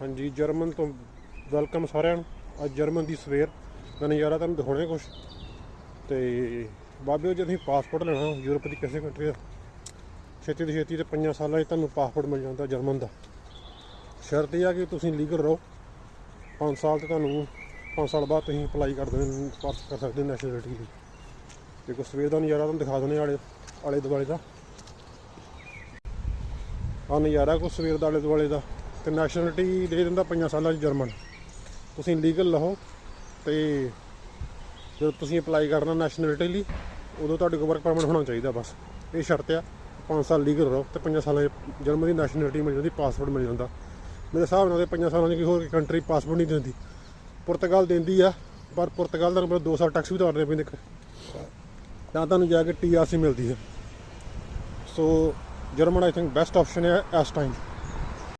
ਹਾਂਜੀ, ਜਰਮਨ ਤੋਂ ਵੈਲਕਮ ਸਾਰਿਆਂ ਨੂੰ। ਅੱਜ ਜਰਮਨ ਦੀ ਸਵੇਰ ਦਾ ਨਜ਼ਾਰਾ ਤੁਹਾਨੂੰ ਦਿਖਾਉਣੇ ਕੁਛ। ਤੇ ਬਾਬਿਓ ਜੇ ਤੁਸੀਂ ਪਾਸਪੋਰਟ ਲੈਣਾ, ਯੂਰਪ ਦੀ ਕਿਸੇ ਕੰਟਰੀ ਦਾ। ਛੇਤੀ ਤੋਂ ਛੇਤੀ ਤੇ ਪੰਜਾਂ ਸਾਲਾਂ 'ਚ ਤੁਹਾਨੂੰ ਪਾਸਪੋਰਟ ਮਿਲ ਜਾਂਦਾ ਜਰਮਨ ਦਾ। ਸ਼ਰਤ ਇਹ ਆ ਕਿ ਤੁਸੀਂ ਲੀਗਲ ਰਹੋ। 5 ਸਾਲ ਤੇ ਤੁਹਾਨੂੰ 5 ਸਾਲ ਬਾਅਦ ਤੁਸੀਂ ਅਪਲਾਈ ਕਰ ਦੇ ਕਰ ਸਕਦੇ ਨੈਸ਼ਨੈਲਿਟੀ ਲਈ। ਤੇ ਸਵੇਰ ਦਾ ਨਜ਼ਾਰਾ ਤੁਹਾਨੂੰ ਦਿਖਾ ਦਿੰਦੇ ਆਲੇ ਆਲੇ ਦੁਆਲੇ ਦਾ। ਆ ਨਜ਼ਾਰਾ ਕੋ ਸਵੇਰ ਦਾ ਆਲੇ ਦੁਆਲੇ ਦਾ। ਤੇ ਨੈਸ਼ਨੈਲਿਟੀ ਦੇ ਦਿੰਦਾ ਪੰਜਾਂ ਸਾਲਾਂ 'ਚ ਜਰਮਨ। ਤੁਸੀਂ ਲੀਗਲ ਰਹੋ ਤੇ ਜਦੋਂ ਤੁਸੀਂ ਅਪਲਾਈ ਕਰਨਾ ਨੈਸ਼ਨੈਲਿਟੀ ਲਈ, ਉਦੋਂ ਤੁਹਾਡੇ ਕੋਲ ਵਰਕ ਪਰਮਿਟ ਹੋਣਾ ਚਾਹੀਦਾ ਬਸ। ਇਹ ਸ਼ਰਤ ਆ 5 ਸਾਲ ਲੀਗਲ ਰਹੋ ਤੇ ਪੰਜਾਂ ਸਾਲਾਂ 'ਚ ਜਰਮਨ ਦੀ ਨੈਸ਼ਨੈਲਿਟੀ ਮਿਲ ਜਾਂਦੀ ਪਾਸਪੋਰਟ ਮਿਲ ਜਾਂਦਾ। ਮੇਰੇ ਹਿਸਾਬ ਨਾਲ ਤੇ ਪੰਜਾਂ ਸਾਲਾਂ 'ਚ ਕੋਈ ਹੋਰ ਕੰਟਰੀ ਪਾਸਪੋਰਟ ਨਹੀਂ ਦਿੰਦੀ। ਪੁਰਤਗਾਲ ਦਿੰਦੀ ਆ, ਪਰ ਪੁਰਤਗਾਲ ਦਾ ਨੰਬਰ 2 ਸਾਲ ਟੈਕਸ ਵੀ ਤਾਰਨੇ ਪੈਂਦੇ ਤਾਂ ਤੁਹਾਨੂੰ ਜਾ ਕੇ ਟੀਆਰਸੀ ਮਿਲਦੀ ਹੈ। So German I think best option ਹੈ ਇਸ ਟਾਈਮ